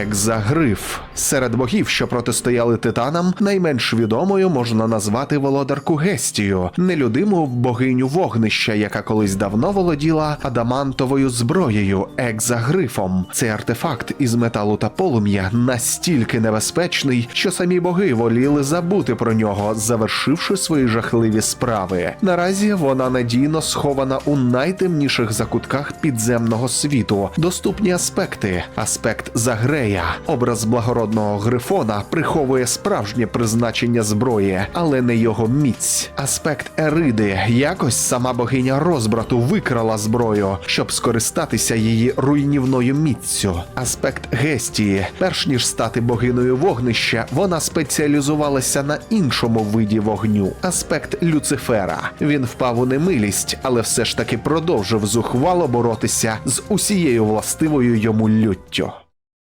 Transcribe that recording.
Екзагриф. Серед богів, що протистояли титанам, найменш відомою можна назвати володарку Гестію, нелюдиму богиню вогнища, яка колись давно володіла адамантовою зброєю екзагрифом. Цей артефакт із металу та полум'я настільки небезпечний, що самі боги воліли забути про нього, завершивши свої жахливі справи. Наразі вона надійно схована у найтемніших закутках підземного світу. Доступні аспекти. Аспект Загрея, образ благородного грифона, приховує справжнє призначення зброї, але не його міць. Аспект Ериди. Якось сама богиня розбрату викрала зброю, щоб скористатися її руйнівною міццю. Аспект Гестії. Перш ніж стати богиною вогнища, вона спеціалізувалася на іншому виді вогню. Аспект Люцифера. Він впав у немилість, але все ж таки продовжив зухвало боротися з усією властивою йому люттю.